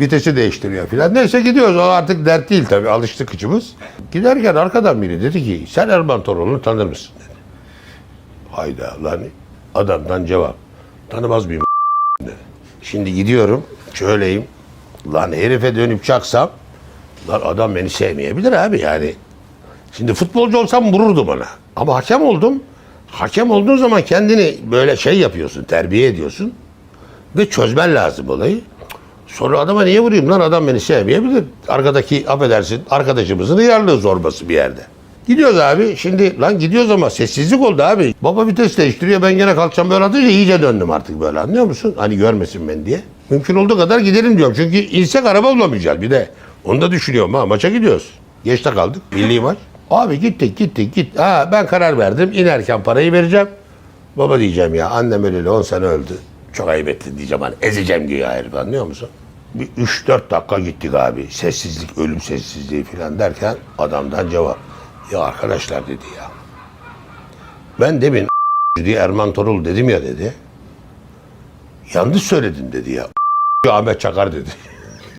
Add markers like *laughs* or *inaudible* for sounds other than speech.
Vitesi değiştiriyor filan. Neyse gidiyoruz. O artık dert değil tabii. Alıştık içimiz. Giderken arkadan biri dedi ki sen Erman Toroğlu'nu tanır mısın dedi. Hayda lan adamdan cevap. Tanımaz mıyım dedi. Şimdi gidiyorum şöyleyim. Lan herife dönüp çaksam lan adam beni sevmeyebilir abi yani. Şimdi futbolcu olsam vururdu bana. Ama hakem oldum. Hakem olduğun zaman kendini böyle şey yapıyorsun, terbiye ediyorsun. Ve çözmen lazım olayı. Sonra adama niye vurayım lan adam beni sevmeyebilir. Arkadaki affedersin arkadaşımızın hıyarlığı zorbası bir yerde. Gidiyoruz abi. Şimdi lan gidiyoruz ama sessizlik oldu abi. Baba vites değiştiriyor. Ben gene kalkacağım böyle atınca iyice döndüm artık böyle anlıyor musun? Hani görmesin beni diye. Mümkün olduğu kadar gidelim diyorum. Çünkü insek araba bulamayacağız bir de. Onu da düşünüyorum ha. Maça gidiyoruz. Geçte kaldık. Milli maç. Abi gittik gittik git. Ha ben karar verdim. İnerken parayı vereceğim. Baba diyeceğim ya annem öleli 10 sene öldü. Çok ayıp ettin diyeceğim hani ezeceğim güya herif anlıyor musun? Bir 3-4 dakika gittik abi. Sessizlik, ölüm sessizliği falan derken adamdan cevap. Ya arkadaşlar dedi ya. Ben demin *laughs* diye Erman Torul dedim ya dedi. Yanlış söyledin dedi ya. *laughs* Ahmet Çakar dedi.